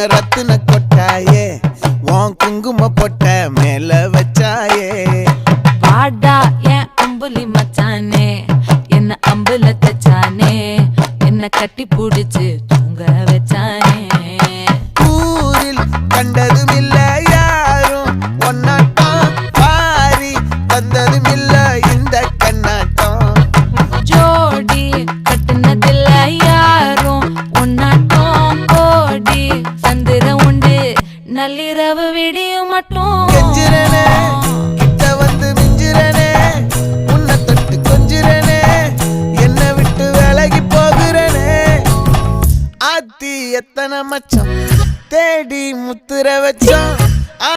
சின்ன ரத்தின கொட்டாயே? உன் குங்கும பொட்ட மேல வச்சாயே? பாடா என் அம்புலி மச்சானே என்ன அம்புல தச்சானே என்ன கட்டி பிடிச்சு தூங்க வச்சானே. ஊரில் கண்டது நள்ளிரவு விடியும் மட்டும். கெஞ்சிரனே கிட்ட வந்து மிஞ்சிரனே உன்னை தொட்டு கொஞ்சிரனே என்னை விட்டு விலகி போகிறனே. ஆத்தி எத்தனை மச்சம் தேடி முத்துற வச்சோம்.